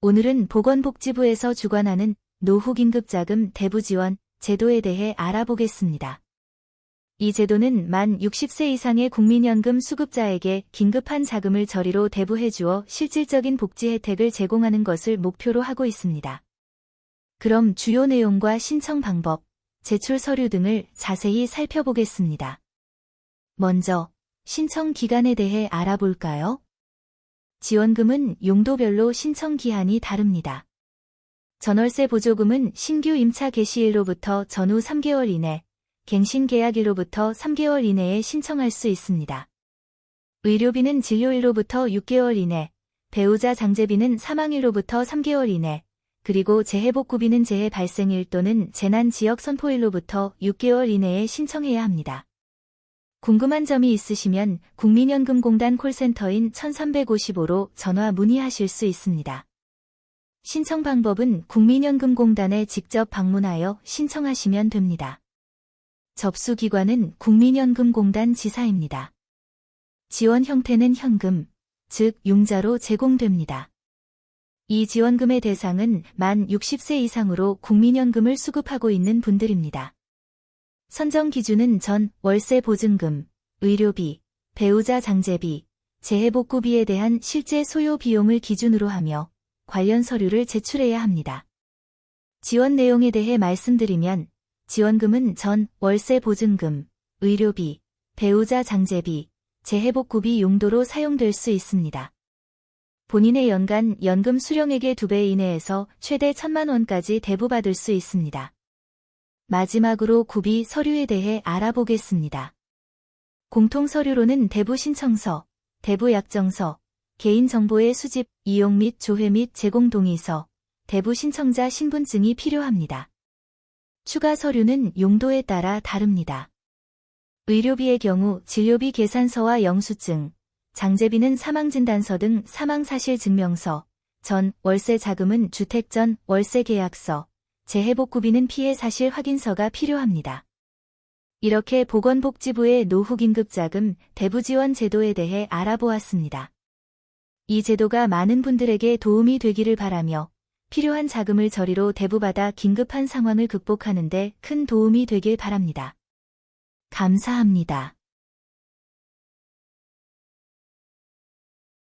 오늘은 보건복지부에서 주관하는 노후긴급자금 대부지원 제도에 대해 알아보겠습니다. 이 제도는 만 60세 이상의 국민연금 수급자에게 긴급한 자금을 저리로 대부해 주어 실질적인 복지 혜택을 제공하는 것을 목표로 하고 있습니다. 그럼 주요 내용과 신청 방법, 제출 서류 등을 자세히 살펴보겠습니다. 먼저 신청 기간에 대해 알아볼까요? 지원금은 용도별로 신청 기한이 다릅니다. 전월세 보조금은 신규 임차 개시일로부터 전후 3개월 이내, 갱신 계약일로부터 3개월 이내에 신청할 수 있습니다. 의료비는 진료일로부터 6개월 이내, 배우자 장제비는 사망일로부터 3개월 이내, 그리고 재해복구비는 재해 발생일 또는 재난 지역 선포일로부터 6개월 이내에 신청해야 합니다. 궁금한 점이 있으시면 국민연금공단 콜센터인 1355로 전화 문의하실 수 있습니다. 신청 방법은 국민연금공단에 직접 방문하여 신청하시면 됩니다. 접수 기관은 국민연금공단 지사입니다. 지원 형태는 현금, 즉 융자로 제공됩니다. 이 지원금의 대상은 만 60세 이상으로 국민연금을 수급하고 있는 분들입니다. 선정 기준은 전 월세 보증금, 의료비, 배우자 장제비, 재해복구비에 대한 실제 소요 비용을 기준으로 하며 관련 서류를 제출해야 합니다. 지원 내용에 대해 말씀드리면 지원금은 전 월세 보증금, 의료비, 배우자 장제비, 재해복구비 용도로 사용될 수 있습니다. 본인의 연간 연금 수령액의 2배 이내에서 최대 1천만 원까지 대부받을 수 있습니다. 마지막으로 구비 서류에 대해 알아보겠습니다. 공통서류로는 대부 신청서, 대부 약정서, 개인정보의 수집, 이용 및 조회 및 제공 동의서, 대부 신청자 신분증이 필요합니다. 추가 서류는 용도에 따라 다릅니다. 의료비의 경우 진료비 계산서와 영수증, 장제비는 사망진단서 등 사망사실증명서, 전 월세 자금은 주택 전 월세 계약서, 재해복구비는 피해 사실 확인서가 필요합니다. 이렇게 보건복지부의 노후긴급자금 대부지원 제도에 대해 알아보았습니다. 이 제도가 많은 분들에게 도움이 되기를 바라며 필요한 자금을 저리로 대부받아 긴급한 상황을 극복하는 데 큰 도움이 되길 바랍니다. 감사합니다.